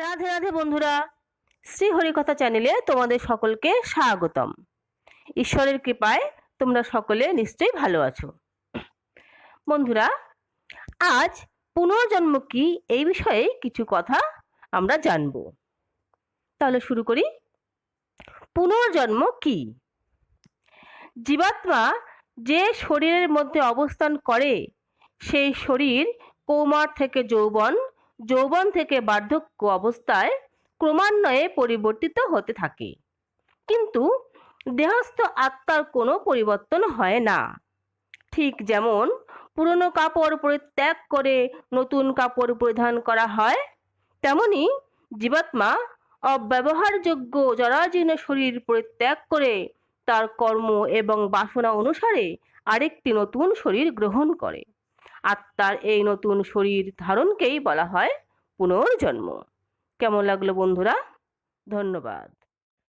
রাধে রাধে বন্ধুরা শ্রী হরিকথা চ্যানেলে তোমাদের সকলকে স্বাগতম। ঈশ্বরের কৃপায় তোমরা সকলে নিশ্চয়ই ভালো আছো। বন্ধুরা, আজ পুনর্জন্ম কি এই বিষয়ে কিছু কথা আমরা জানব। তাহলে শুরু করি। পুনর্জন্ম কি? জীবাত্মা যে শরীরের মধ্যে অবস্থান করে, সেই শরীর কৌমার থেকে যৌবন যৌবন থেকে বার্ধক্য অবস্থায় ক্রমান্বয়ে পরিবর্তিত হতে থাকে। কিন্তু দেহস্থ আত্মার কোনো পরিবর্তন হয় না। ঠিক যেমন পুরনো কাপড় পরিত্যাগ করে নতুন কাপড় পরিধান করা হয়, তেমনি জীবাত্মা অব্যবহারযোগ্য জরাজীর্ণ শরীর পরিত্যাগ করে তার কর্ম এবং বাসনা অনুসারে আরেকটি নতুন শরীর গ্রহণ করে। আত্মার এই নতুন শরীর ধারণকেই বলা হয় পুনর্জন্ম। কেমন লাগল বন্ধুরা? ধন্যবাদ।